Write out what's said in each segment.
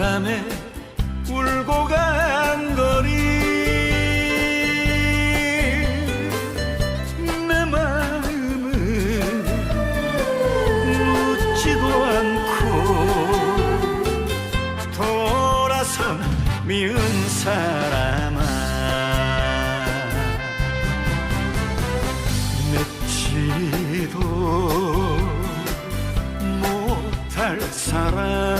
바람에 울고 간 거리. 내 마음은 묻지도 않고 돌아선 미운 사람아. 맺지도 못할 사람.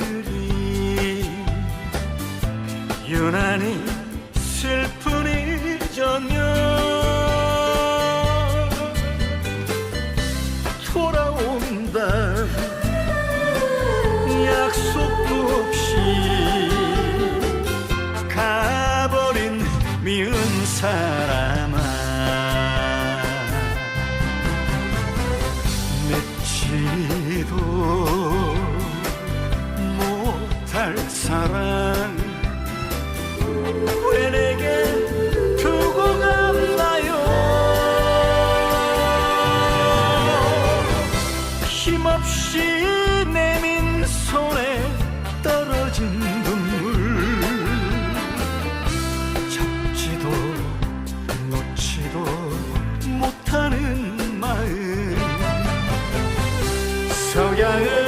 슬픈 힘없이 내민 손에 떨어진 눈물. 잡지도 놓지도 못하는 마음 서양은